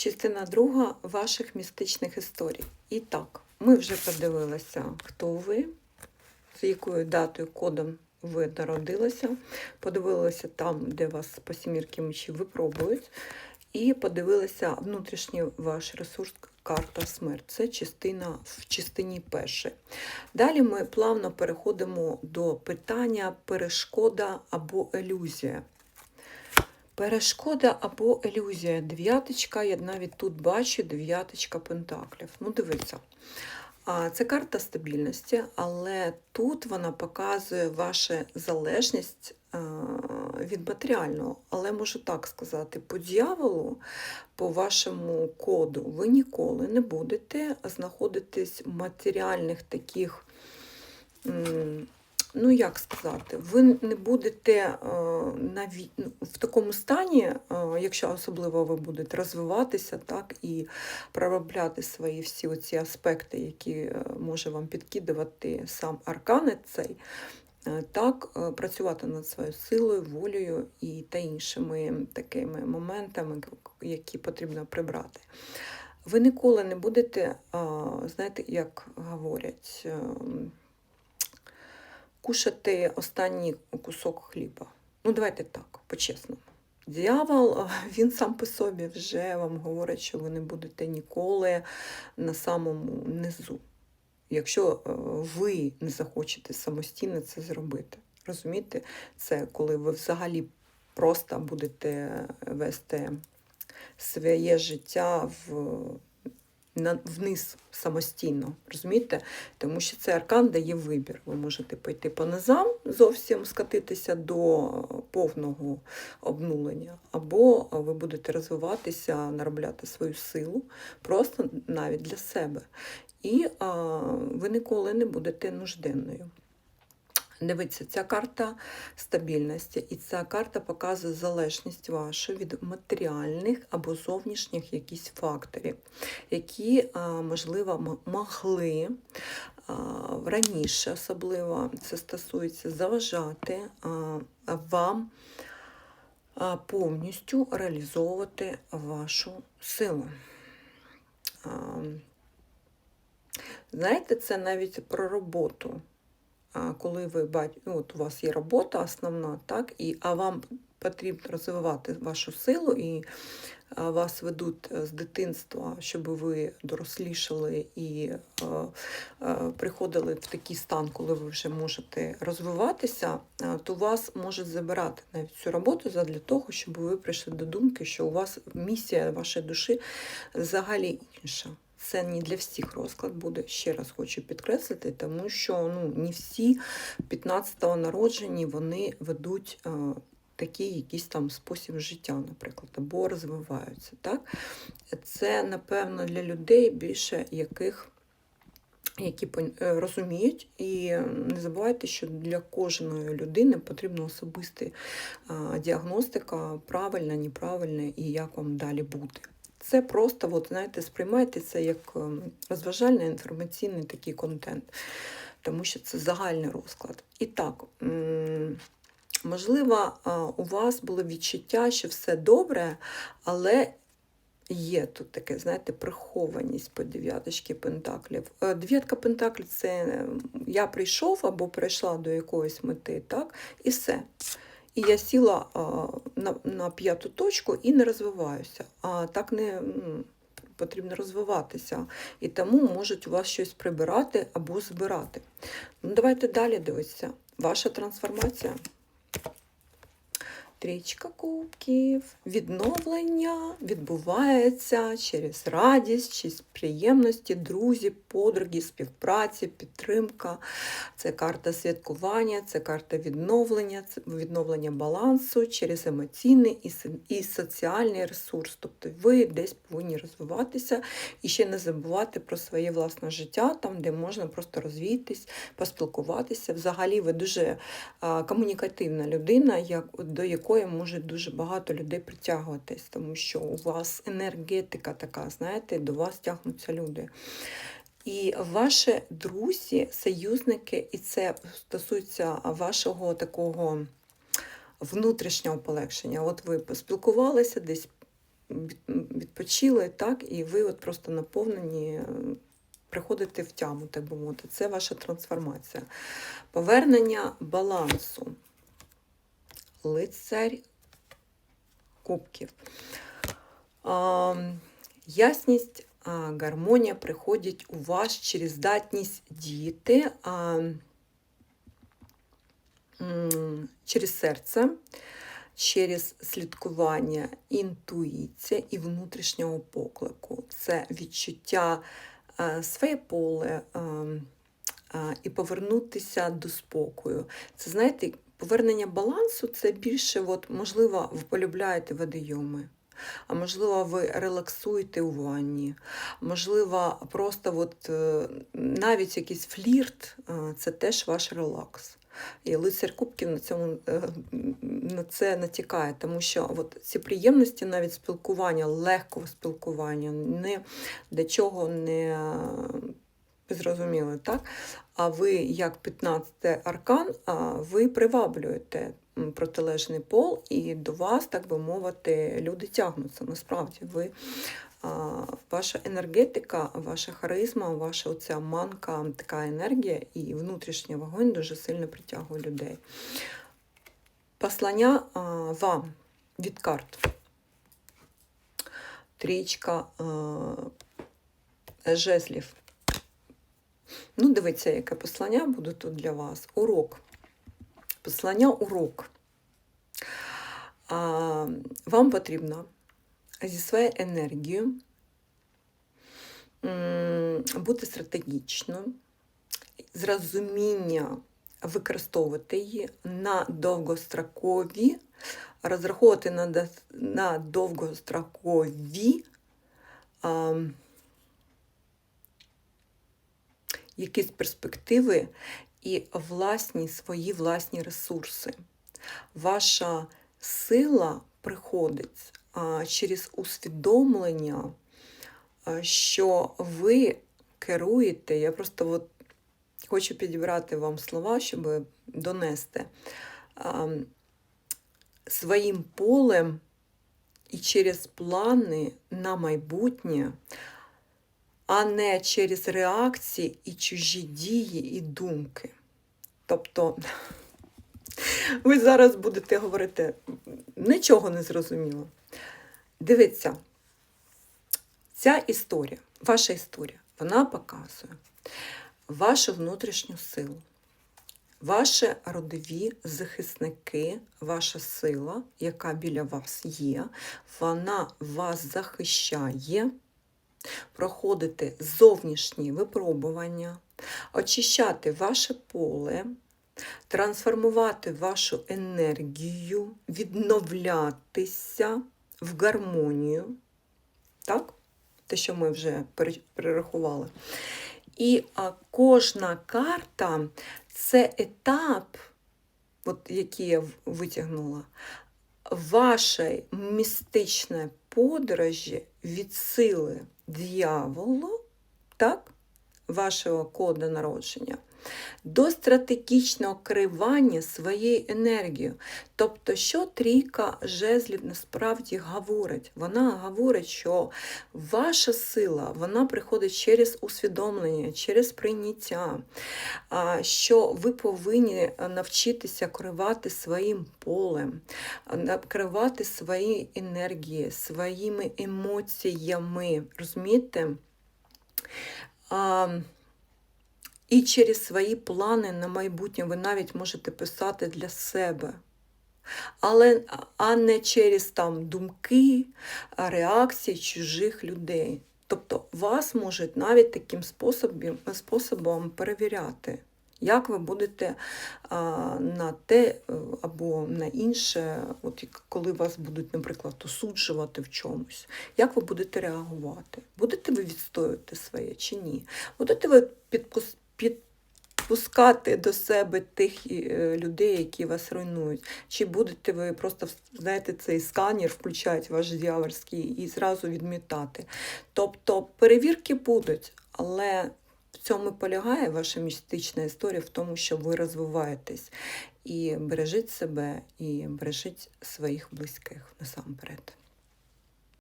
Частина друга ваших містичних історій. І так, ми вже подивилися, хто ви, з якою датою, кодом ви народилися. Подивилися там, де вас по сімірки мечів випробують. І подивилися внутрішній ваш ресурс карта смерть. Це частина в частині першої. Далі ми плавно переходимо до питання перешкода або ілюзія. Перешкода або ілюзія. Дев'яточка, я навіть тут бачу дев'яточка пентаклів. Ну, дивіться. Це карта стабільності, але тут вона показує вашу залежність від матеріального. Але можу так сказати, по дьяволу, по вашому коду, ви ніколи не будете знаходитись в матеріальних таких. Ну, як сказати, ви не будете е, наві- ну, в такому стані, е, якщо особливо ви будете розвиватися, так і проробляти свої всі оці аспекти, які е, може вам підкидувати сам арканець цей, так працювати над своєю силою, волею і та іншими такими моментами, які потрібно прибрати. Ви ніколи не будете, знаєте, як говорять, ем, кушати останній кусок хліба. Ну, давайте так, по-чесному. Дьявол, він сам по собі вже вам говорить, що ви не будете ніколи на самому низу, якщо е, ви не захочете самостійно це зробити. Розумієте? Це коли ви взагалі просто будете вести своє життя в, вниз самостійно. Розумієте? Тому що цей аркан дає вибір. Ви можете пойти по низам, зовсім скатитися до повного обнулення, або ви будете розвиватися, наробляти свою силу просто навіть для себе. І а, ви ніколи не будете нужденною. Дивіться, ця карта стабільності, і ця карта показує залежність вашу від матеріальних або зовнішніх якісь факторів, які, можливо, могли раніше, особливо це стосується заважати вам повністю реалізовувати вашу силу. Знаєте, це навіть про роботу. Коли ви бач... ну, от у вас є робота основна, так, і, а вам потрібно розвивати вашу силу, і вас ведуть е, з дитинства, щоб ви дорослішали і е, е, приходили в такий стан, коли ви вже можете розвиватися, то вас можуть забирати навіть цю роботу для того, щоб ви прийшли до думки, що у вас місія вашої душі взагалі інша. Це не для всіх розклад буде, ще раз хочу підкреслити, тому що ну, не всі 15-го народжені вони ведуть е, такий якийсь там спосіб життя, наприклад, або розвиваються. Так? Це, напевно, для людей більше яких. Які е, розуміють, і не забувайте, що для кожної людини потрібна особиста діагностика, правильна, неправильна і як вам далі бути. Це просто, от, знаєте, сприймайте це як ем, розважальний інформаційний такий контент, тому що це загальний розклад. І так, можливо, у вас було відчуття, що все добре, але є тут таке, знаєте, прихованість по дев'яточки пентаклів. Е, Дев'ятка пентаклів це е, я прийшов або прийшла до якоїсь мети, так, і все. І я сіла на, на п'яту точку і не розвиваюся. А так не потрібно розвиватися. І тому можуть у вас щось прибирати або збирати. Ну, давайте далі дивитися. Ваша трансформація. Трічка кубків, відновлення відбувається через радість, через приємності, друзі, подруги, співпраці, підтримка. Це карта святкування, це карта відновлення, це відновлення балансу через емоційний і, соціальний ресурс. Тобто ви десь повинні розвиватися і ще не забувати про своє власне життя, там, де можна просто розвіятись, поспілкуватися. Взагалі, ви дуже комунікативна людина, до якої може дуже багато людей притягуватись, тому що у вас енергетика така, знаєте, до вас тягнуться люди. І ваші друзі, союзники, і це стосується вашого такого внутрішнього полегшення. От ви поспілкувалися, десь відпочили, так, і ви от просто наповнені, приходите в тяму, так би мовити. Це ваша трансформація. Повернення балансу. Лицарь кубків. Ясність, гармонія приходять у вас через здатність діяти через серце, через слідкування, інтуїція і внутрішнього поклику. Це відчуття своє поле і повернутися до спокою. Це знаєте, повернення балансу це більше, от, можливо, ви полюбляєте водойоми. А можливо, ви релаксуєте у ванні, можливо, просто от, е, навіть якийсь флірт е, це теж ваш релакс. І лицар кубків на цьому е, на це натякає, тому що от ці приємності, навіть спілкування, легкого спілкування, не для чого не зрозуміли, так? А ви, як 15 аркан, ви приваблюєте протилежний пол, і до вас, так би мовити, люди тягнуться. Насправді, ви, ваша енергетика, ваша харизма, ваша оця манка, така енергія і внутрішній вогонь дуже сильно притягує людей. Послання вам від карт. Трічка жезлів. Ну, дивіться, яке послання буде тут для вас. Урок. Послання урок. А, вам потрібно зі своєю енергією бути стратегічно, з розуміння використовувати її на довгострокові, розраховувати на, на довгострокові. А, якісь перспективи і власні свої власні ресурси. Ваша сила приходить через усвідомлення, що ви керуєте. Я просто от хочу підібрати вам слова, щоб донести своїм полем і через плани на майбутнє а не через реакції і чужі дії і думки. Тобто ви зараз будете говорити нічого не зрозуміло. Дивіться, ця історія, ваша історія, вона показує вашу внутрішню силу. Ваші родові захисники, ваша сила, яка біля вас є, вона вас захищає проходити зовнішні випробування, очищати ваше поле, трансформувати вашу енергію, відновлятися в гармонію. Так? Те, що ми вже перерахували. І кожна карта це етап, от, який я витягнула, вашої містичної подорожі від сили дьяволу, так, вашого коду народження, до стратегічного керування своєю енергією. Тобто, що трійка жезлів насправді говорить? Вона говорить, що ваша сила вона приходить через усвідомлення, через прийняття, що ви повинні навчитися керувати своїм полем, керувати своєю енергією, своїми емоціями. Розумієте? І через свої плани на майбутнє ви навіть можете писати для себе. Але, а не через там думки, реакції чужих людей. Тобто вас можуть навіть таким способом, способом перевіряти, як ви будете на те е, або на інше, от коли вас будуть, наприклад, осуджувати в чомусь, як ви будете реагувати? Будете ви відстоювати своє чи ні? Будете ви підпус- підпускати до себе тих е, людей, які вас руйнують? Чи будете ви просто знаєте, цей сканер включати ваш дьявольський і зразу відмітати? Тобто перевірки будуть, але цьому полягає ваша містична історія в тому, що ви розвиваєтесь і бережіть себе, і бережіть своїх близьких насамперед.